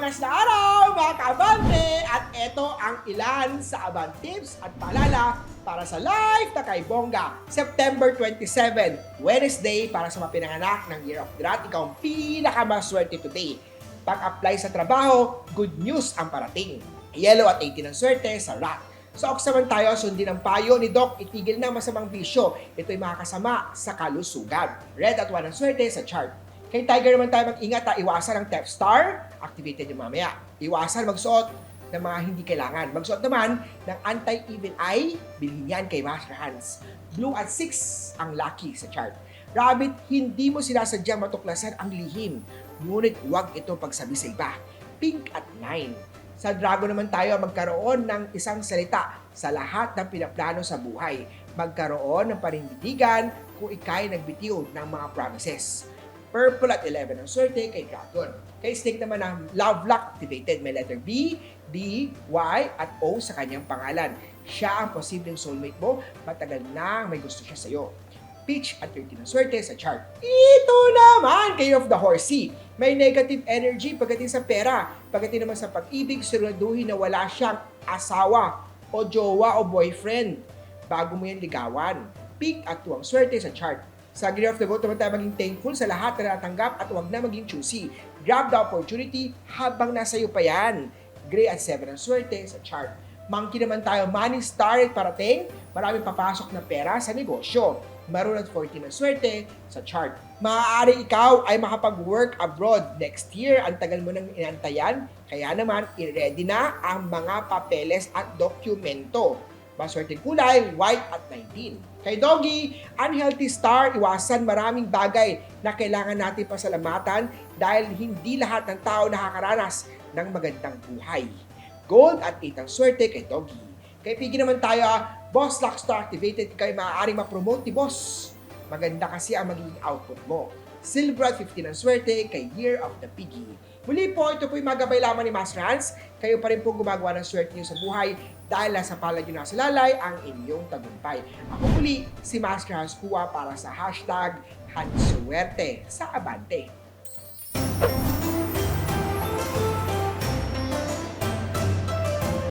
Madalas na araw, mga kaabante! At ito ang ilan sa Abang Tips at paalala para sa live na kay Bongga. September 27, Wednesday para sa mga pinanganak ng Year of Rat. Ikaw ang pinakamaswerte today. Pag-apply sa trabaho, good news ang parating. Yellow at 18 ang swerte sa Rat. Sa Ox naman tayo, sundin ang payo ni Doc, itigil na ang masamang bisyo. Ito'y makakasama sa kalusugan. Red at 1 ang swerte sa chart. Kay Tiger naman tayo mag-ingat ha, iwasan ang Theft Star, activated yung mamaya. Iwasan magsuot ng mga hindi kailangan. Magsuot naman ng anti-evil eye, bilhin yan kay Master Hands. Blue at 6 ang lucky sa chart. Rabbit, hindi mo sinasadyang matuklasan ang lihim, ngunit huwag ito pagsabi sa iba. Pink at 9. Sa Dragon naman tayo magkaroon ng isang salita sa lahat ng pinaplano sa buhay. Magkaroon ng panindigan kung ikay nagbitiw ng mga promises. Purple at 11 ang swerte kay Dragon. Kay Snake naman ang Love Lock activated. May letter B, D, Y, at O sa kanyang pangalan. Siya ang posibleng soulmate mo. Matagal na may gusto siya sa'yo. Peach at 13 ang swerte sa chart. Ito naman kay of the Horsey. May negative energy pagdating sa pera. Pagdating naman sa pag-ibig, siguraduhin na wala siyang asawa o jowa o boyfriend bago mo yan ligawan. Pink at 2 ang swerte sa chart. Sa Gear of the Goat naman tayo maging thankful sa lahat na natanggap at huwag na maging choosy. Grab the opportunity habang nasa iyo pa yan. Gray at 7 ang swerte sa chart. Monkey naman tayo, money star at parating, maraming papasok na pera sa negosyo. Maroon at 14 ang swerte sa chart. Maaari ikaw ay makapag-work abroad next year. Ang tagal mo nang inantayan, kaya naman i-ready na ang mga papeles at dokumento. Maswerteng kulay, white at 19. Kay Doggy, unhealthy star, iwasan maraming bagay na kailangan natin pasalamatan dahil hindi lahat ng tao nakakaranas ng magandang buhay. Gold at 8 ang swerte kay Doggy. Kay Piggy naman tayo, ah, Boss Lock Star activated kayo maaaring ma-promote ni Boss. Maganda kasi ang magiging output mo. Silver at 15 ang swerte kay Year of the Piggy. Muli po, ito po yung magabay lamang ni Master Hans. Kayo pa rin po gumagawa ng swerte niyo sa buhay dahil nasa palad nyo nasa lalay ang inyong tagumpay. Ako muli, si Master Hans Kuwa para sa hashtag Hansuwerte sa Abante.